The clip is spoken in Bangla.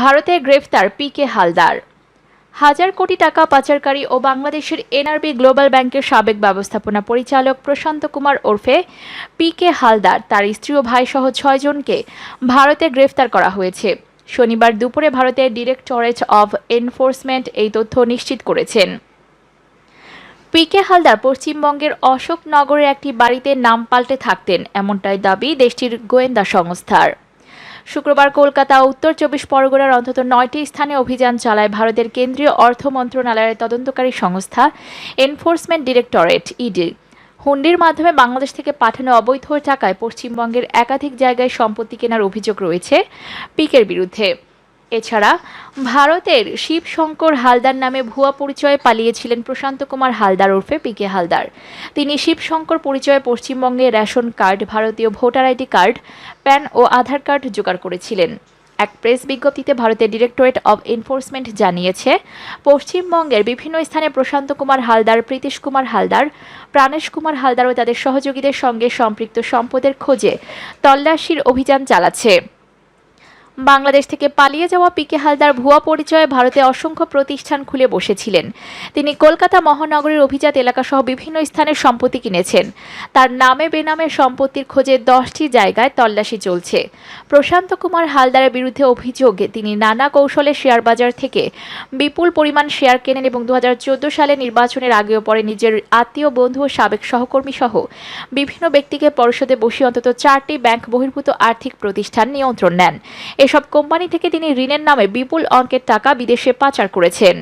ভারতে গ্রেফতার পি কে হালদার। হাজার কোটি টাকা পাচারকারী ও বাংলাদেশের এনআরবি গ্লোবাল ব্যাংকের সাবেক ব্যবস্থাপনা পরিচালক প্রশান্ত কুমার ওরফে পি কে হালদার তার স্ত্রী ও ভাইসহ ছয়জনকে ভারতে গ্রেফতার করা হয়েছে। শনিবার দুপুরে ভারতের ডিরেক্টরেট অব এনফোর্সমেন্ট এই তথ্য নিশ্চিত করেছেন। পি কে হালদার পশ্চিমবঙ্গের অশোকনগরের একটি বাড়িতে নাম পাল্টে থাকতেন, এমনটাই দাবি দেশটির গোয়েন্দা সংস্থার। শুক্রবার কলকাতা ও উত্তর চব্বিশ পরগনার অন্তত নয়টি স্থানে অভিযান চালায় ভারতের কেন্দ্রীয় অর্থ মন্ত্রণালয়ের তদন্তকারী সংস্থা এনফোর্সমেন্ট ডিরেক্টরেট, ইডি। হুন্ডির মাধ্যমে বাংলাদেশ থেকে পাঠানো অবৈধ টাকায় পশ্চিমবঙ্গের একাধিক জায়গায় সম্পত্তি কেনার অভিযোগ রয়েছে পিকের বিরুদ্ধে। এছাড়া ভারতের শিবশঙ্কর হালদার নামে ভুয়া পরিচয়ে পালিয়েছিলেন প্রশান্ত কুমার হালদার ওরফে পিকে হালদার। তিনি শিবশঙ্কর পরিচয়ে পশ্চিমবঙ্গে রেশন কার্ড, ভারতীয় ভোটার আইডি কার্ড, প্যান ও আধার কার্ড জোগাড় করেছিলেন। এক প্রেস বিজ্ঞপ্তিতে ভারতের ডিরেক্টরেট অব এনফোর্সমেন্ট জানিয়েছে, পশ্চিমবঙ্গের বিভিন্ন স্থানে প্রশান্ত কুমার হালদার, প্রীতিশ কুমার হালদার, প্রাণেশ কুমার হালদার ও তাদের সহযোগীদের সঙ্গে সম্পৃক্ত সম্পদের খোঁজে তল্লাশির অভিযান চালাচ্ছে। বাংলাদেশ থেকে পালিয়ে যাওয়া পিকে হালদার ভুয়া পরিচয়ে ভারতে অসংখ্য প্রতিষ্ঠান খুলে বসেছিলেন। তিনি কলকাতা মহানগরীর অভিজাত এলাকাসহ বিভিন্ন স্থানে সম্পত্তি কিনেছেন। তার নামে বেনামে সম্পত্তির খোঁজে দশটি জায়গায় তল্লাশি চলছে। প্রশান্ত কুমার হালদারের বিরুদ্ধে অভিযোগ, তিনি নানা কৌশলে শেয়ার বাজার থেকে বিপুল পরিমাণ শেয়ার কেনেন এবং দু হাজার চোদ্দ সালে নির্বাচনের আগেও পরে নিজের আত্মীয়, বন্ধু ও সাবেক সহকর্মী সহ বিভিন্ন ব্যক্তিকে পরিষদে বসিয়ে অন্তত চারটি ব্যাংক বহির্ভূত আর্থিক প্রতিষ্ঠান নিয়ন্ত্রণ নেন। এসব কোম্পানি থেকে তিনি ঋণের নামে বিপুল অঙ্কের টাকা বিদেশে পাচার করেছেন।